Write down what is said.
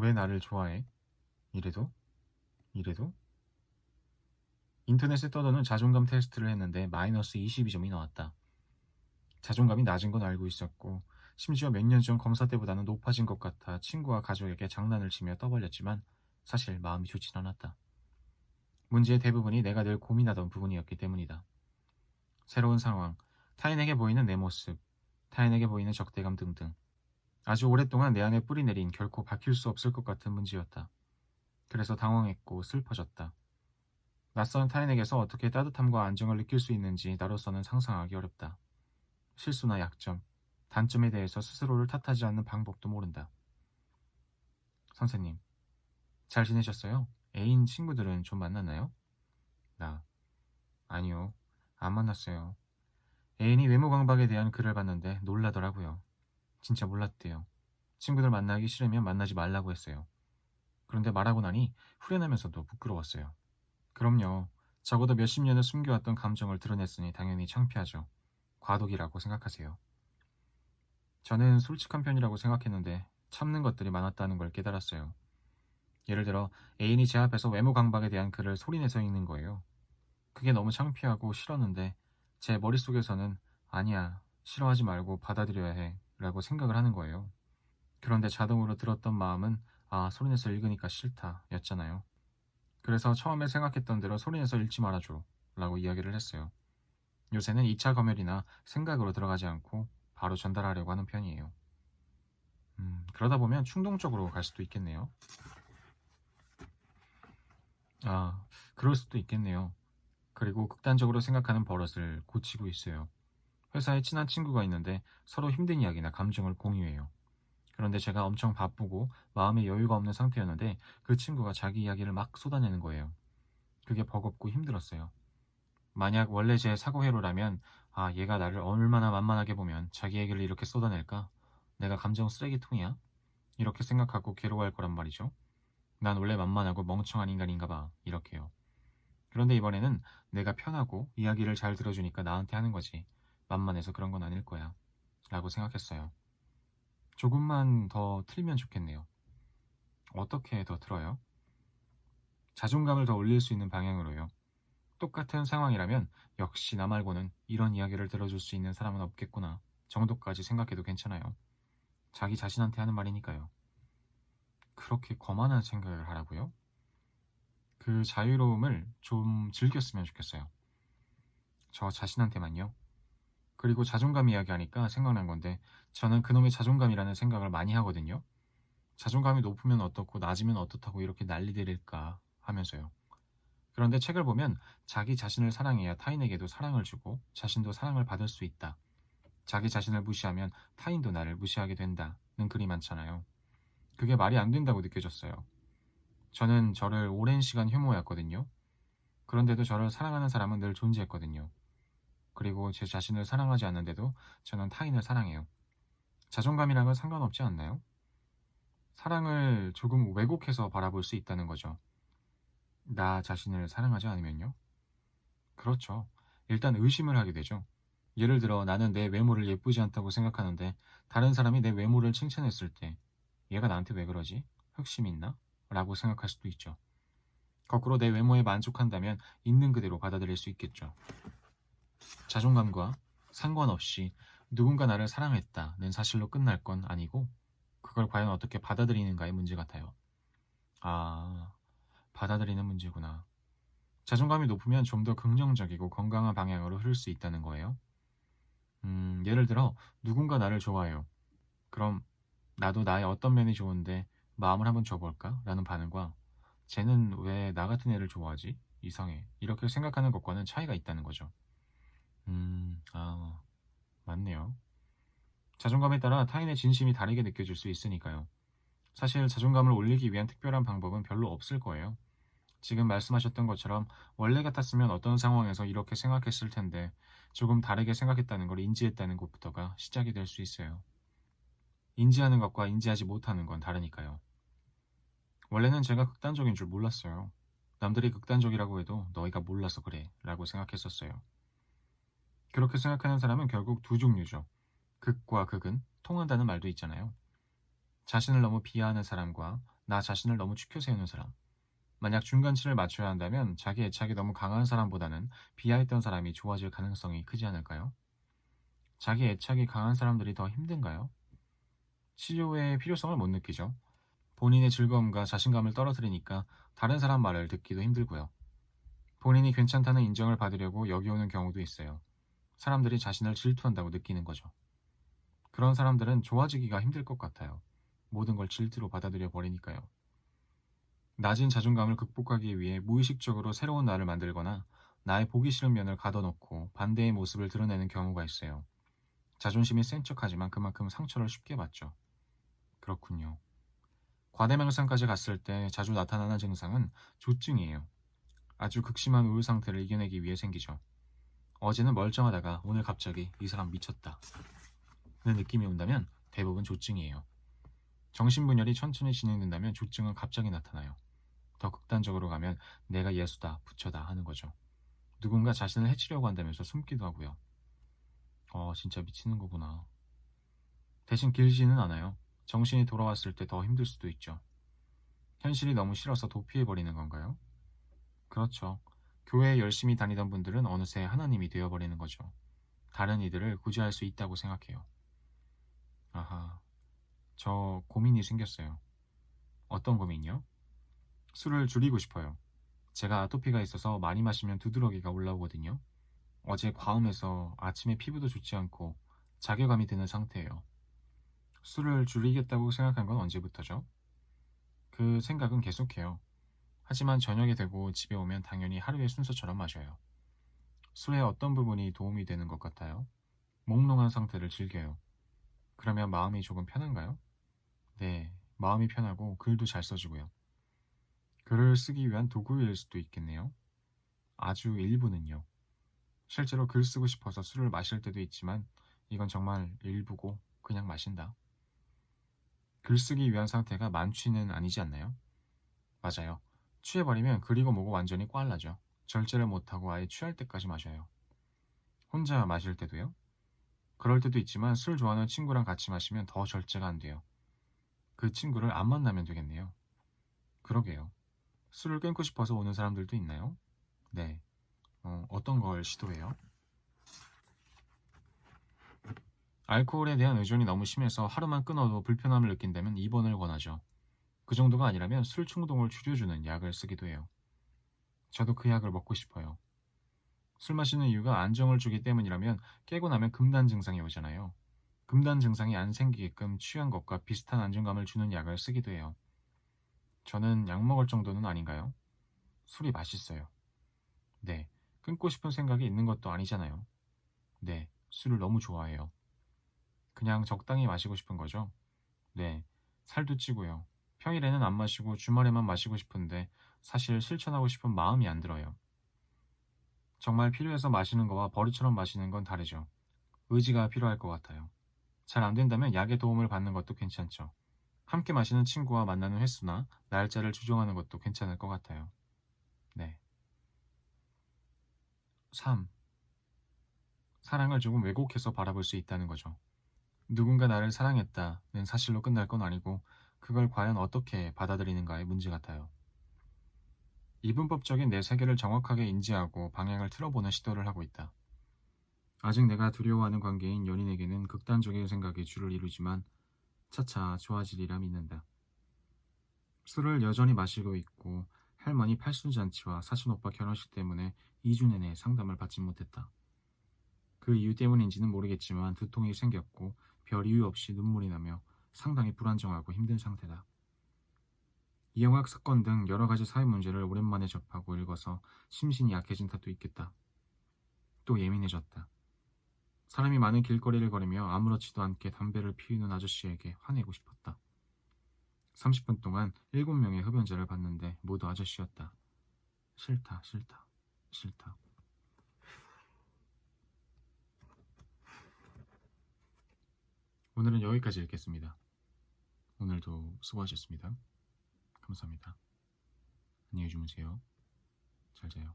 왜 나를 좋아해? 이래도? 이래도? 인터넷에 떠도는 자존감 테스트를 했는데 마이너스 22점이 나왔다. 자존감이 낮은 건 알고 있었고 심지어 몇 년 전 검사 때보다는 높아진 것 같아 친구와 가족에게 장난을 치며 떠벌렸지만 사실 마음이 좋진 않았다. 문제의 대부분이 내가 늘 고민하던 부분이었기 때문이다. 새로운 상황, 타인에게 보이는 내 모습, 타인에게 보이는 적대감 등등. 아주 오랫동안 내 안에 뿌리 내린 결코 바뀔 수 없을 것 같은 문제였다. 그래서 당황했고 슬퍼졌다. 낯선 타인에게서 어떻게 따뜻함과 안정을 느낄 수 있는지 나로서는 상상하기 어렵다. 실수나 약점, 단점에 대해서 스스로를 탓하지 않는 방법도 모른다. 선생님, 잘 지내셨어요? 애인 친구들은 좀 만났나요? 나, 아니요, 안 만났어요. 애인이 외모 강박에 대한 글을 봤는데 놀라더라고요. 진짜 몰랐대요. 친구들 만나기 싫으면 만나지 말라고 했어요. 그런데 말하고 나니 후련하면서도 부끄러웠어요. 그럼요. 적어도 몇십 년을 숨겨왔던 감정을 드러냈으니 당연히 창피하죠. 과도기라고 생각하세요. 저는 솔직한 편이라고 생각했는데 참는 것들이 많았다는 걸 깨달았어요. 예를 들어 애인이 제 앞에서 외모 강박에 대한 글을 소리내서 읽는 거예요. 그게 너무 창피하고 싫었는데 제 머릿속에서는 아니야, 싫어하지 말고 받아들여야 해 라고 생각을 하는 거예요. 그런데 자동으로 들었던 마음은 아, 소리내서 읽으니까 싫다 였잖아요. 그래서 처음에 생각했던 대로 소리내서 읽지 말아줘 라고 이야기를 했어요. 요새는 2차 검열이나 생각으로 들어가지 않고 바로 전달하려고 하는 편이에요. 음, 그러다 보면 충동적으로 갈 수도 있겠네요. 아, 그럴 수도 있겠네요. 그리고 극단적으로 생각하는 버릇을 고치고 있어요. 회사에 친한 친구가 있는데 서로 힘든 이야기나 감정을 공유해요. 그런데 제가 엄청 바쁘고 마음에 여유가 없는 상태였는데 그 친구가 자기 이야기를 막 쏟아내는 거예요. 그게 버겁고 힘들었어요. 만약 원래 제 사고회로라면 아 얘가 나를 얼마나 만만하게 보면 자기 얘기를 이렇게 쏟아낼까? 내가 감정 쓰레기통이야? 이렇게 생각하고 괴로워할 거란 말이죠. 난 원래 만만하고 멍청한 인간인가 봐. 이렇게요. 그런데 이번에는 내가 편하고 이야기를 잘 들어주니까 나한테 하는 거지. 만만해서 그런 건 아닐 거야. 라고 생각했어요. 조금만 더 틀면 좋겠네요. 어떻게 더 틀어요? 자존감을 더 올릴 수 있는 방향으로요. 똑같은 상황이라면 역시 나 말고는 이런 이야기를 들어줄 수 있는 사람은 없겠구나 정도까지 생각해도 괜찮아요. 자기 자신한테 하는 말이니까요. 그렇게 거만한 생각을 하라고요? 그 자유로움을 좀 즐겼으면 좋겠어요. 저 자신한테만요. 그리고 자존감 이야기하니까 생각난 건데 저는 그놈의 자존감이라는 생각을 많이 하거든요. 자존감이 높으면 어떻고 낮으면 어떻다고 이렇게 난리들일까 하면서요. 그런데 책을 보면 자기 자신을 사랑해야 타인에게도 사랑을 주고 자신도 사랑을 받을 수 있다. 자기 자신을 무시하면 타인도 나를 무시하게 된다는 글이 많잖아요. 그게 말이 안 된다고 느껴졌어요. 저는 저를 오랜 시간 혐오했거든요. 그런데도 저를 사랑하는 사람은 늘 존재했거든요. 그리고 제 자신을 사랑하지 않는데도 저는 타인을 사랑해요. 자존감이랑은 건 상관없지 않나요? 사랑을 조금 왜곡해서 바라볼 수 있다는 거죠. 나 자신을 사랑하지 않으면요? 그렇죠. 일단 의심을 하게 되죠. 예를 들어 나는 내 외모를 예쁘지 않다고 생각하는데 다른 사람이 내 외모를 칭찬했을 때 얘가 나한테 왜 그러지? 흑심 있나? 라고 생각할 수도 있죠. 거꾸로 내 외모에 만족한다면 있는 그대로 받아들일 수 있겠죠. 자존감과 상관없이 누군가 나를 사랑했다는 사실로 끝날 건 아니고 그걸 과연 어떻게 받아들이는가의 문제 같아요. 아, 받아들이는 문제구나. 자존감이 높으면 좀 더 긍정적이고 건강한 방향으로 흐를 수 있다는 거예요. 음, 예를 들어 누군가 나를 좋아해요. 그럼 나도 나의 어떤 면이 좋은데 마음을 한번 줘볼까? 라는 반응과 쟤는 왜 나 같은 애를 좋아하지? 이상해. 이렇게 생각하는 것과는 차이가 있다는 거죠. 음, 아, 맞네요. 자존감에 따라 타인의 진심이 다르게 느껴질 수 있으니까요. 사실 자존감을 올리기 위한 특별한 방법은 별로 없을 거예요. 지금 말씀하셨던 것처럼 원래 같았으면 어떤 상황에서 이렇게 생각했을 텐데 조금 다르게 생각했다는 걸 인지했다는 것부터가 시작이 될 수 있어요. 인지하는 것과 인지하지 못하는 건 다르니까요. 원래는 제가 극단적인 줄 몰랐어요. 남들이 극단적이라고 해도 너희가 몰라서 그래 라고 생각했었어요. 그렇게 생각하는 사람은 결국 두 종류죠. 극과 극은 통한다는 말도 있잖아요. 자신을 너무 비하하는 사람과 나 자신을 너무 추켜 세우는 사람. 만약 중간치를 맞춰야 한다면 자기 애착이 너무 강한 사람보다는 비하했던 사람이 좋아질 가능성이 크지 않을까요? 자기 애착이 강한 사람들이 더 힘든가요? 치료의 필요성을 못 느끼죠. 본인의 즐거움과 자신감을 떨어뜨리니까 다른 사람 말을 듣기도 힘들고요. 본인이 괜찮다는 인정을 받으려고 여기 오는 경우도 있어요. 사람들이 자신을 질투한다고 느끼는 거죠. 그런 사람들은 좋아지기가 힘들 것 같아요. 모든 걸 질투로 받아들여 버리니까요. 낮은 자존감을 극복하기 위해 무의식적으로 새로운 나를 만들거나 나의 보기 싫은 면을 가둬놓고 반대의 모습을 드러내는 경우가 있어요. 자존심이 센 척하지만 그만큼 상처를 쉽게 받죠. 그렇군요. 과대망상까지 갔을 때 자주 나타나는 증상은 조증이에요. 아주 극심한 우울 상태를 이겨내기 위해 생기죠. 어제는 멀쩡하다가 오늘 갑자기 이 사람 미쳤다. 는 느낌이 온다면 대부분 조증이에요. 정신분열이 천천히 진행된다면 조증은 갑자기 나타나요. 더 극단적으로 가면 내가 예수다, 부처다 하는 거죠. 누군가 자신을 해치려고 한다면서 숨기도 하고요. 어, 진짜 미치는 거구나. 대신 길지는 않아요. 정신이 돌아왔을 때 더 힘들 수도 있죠. 현실이 너무 싫어서 도피해버리는 건가요? 그렇죠. 교회에 열심히 다니던 분들은 어느새 하나님이 되어버리는 거죠. 다른 이들을 구제할 수 있다고 생각해요. 아하, 저 고민이 생겼어요. 어떤 고민이요? 술을 줄이고 싶어요. 제가 아토피가 있어서 많이 마시면 두드러기가 올라오거든요. 어제 과음해서 아침에 피부도 좋지 않고 자괴감이 드는 상태예요. 술을 줄이겠다고 생각한 건 언제부터죠? 그 생각은 계속해요. 하지만 저녁이 되고 집에 오면 당연히 하루의 순서처럼 마셔요. 술의 어떤 부분이 도움이 되는 것 같아요? 몽롱한 상태를 즐겨요. 그러면 마음이 조금 편한가요? 네, 마음이 편하고 글도 잘 써지고요. 글을 쓰기 위한 도구일 수도 있겠네요. 아주 일부는요. 실제로 글 쓰고 싶어서 술을 마실 때도 있지만 이건 정말 일부고 그냥 마신다. 글 쓰기 위한 상태가 만취는 아니지 않나요? 맞아요. 취해버리면 그리고 뭐고 완전히 꽐라죠. 절제를 못하고 아예 취할 때까지 마셔요. 혼자 마실 때도요? 그럴 때도 있지만 술 좋아하는 친구랑 같이 마시면 더 절제가 안 돼요. 그 친구를 안 만나면 되겠네요. 그러게요. 술을 끊고 싶어서 오는 사람들도 있나요? 네. 어, 어떤 걸 시도해요? 알코올에 대한 의존이 너무 심해서 하루만 끊어도 불편함을 느낀다면 입원을 권하죠. 그 정도가 아니라면 술 충동을 줄여주는 약을 쓰기도 해요. 저도 그 약을 먹고 싶어요. 술 마시는 이유가 안정을 주기 때문이라면 깨고 나면 금단 증상이 오잖아요. 금단 증상이 안 생기게끔 취한 것과 비슷한 안정감을 주는 약을 쓰기도 해요. 저는 약 먹을 정도는 아닌가요? 술이 맛있어요. 네, 끊고 싶은 생각이 있는 것도 아니잖아요. 네, 술을 너무 좋아해요. 그냥 적당히 마시고 싶은 거죠? 네, 살도 찌고요. 평일에는 안 마시고 주말에만 마시고 싶은데 사실 실천하고 싶은 마음이 안 들어요. 정말 필요해서 마시는 거와 버릇처럼 마시는 건 다르죠. 의지가 필요할 것 같아요. 잘 안 된다면 약의 도움을 받는 것도 괜찮죠. 함께 마시는 친구와 만나는 횟수나 날짜를 조정하는 것도 괜찮을 것 같아요. 네. 3. 사랑을 조금 왜곡해서 바라볼 수 있다는 거죠. 누군가 나를 사랑했다는 사실로 끝날 건 아니고 그걸 과연 어떻게 받아들이는가의 문제 같아요. 이분법적인 내 세계를 정확하게 인지하고 방향을 틀어보는 시도를 하고 있다. 아직 내가 두려워하는 관계인 연인에게는 극단적인 생각이 주를 이루지만 차차 좋아지리라 믿는다. 술을 여전히 마시고 있고 할머니 팔순잔치와 사촌오빠 결혼식 때문에 2주 내내 상담을 받지 못했다. 그 이유 때문인지는 모르겠지만 두통이 생겼고 별 이유 없이 눈물이 나며 상당히 불안정하고 힘든 상태다. 이영학 사건 등 여러 가지 사회 문제를 오랜만에 접하고 읽어서 심신이 약해진 탓도 있겠다. 또 예민해졌다. 사람이 많은 길거리를 걸으며 아무렇지도 않게 담배를 피우는 아저씨에게 화내고 싶었다. 30분 동안 7명의 흡연자를 봤는데 모두 아저씨였다. 싫다, 싫다, 싫다. 오늘은 여기까지 읽겠습니다. 오늘도 수고하셨습니다. 감사합니다. 안녕히 주무세요. 잘 자요.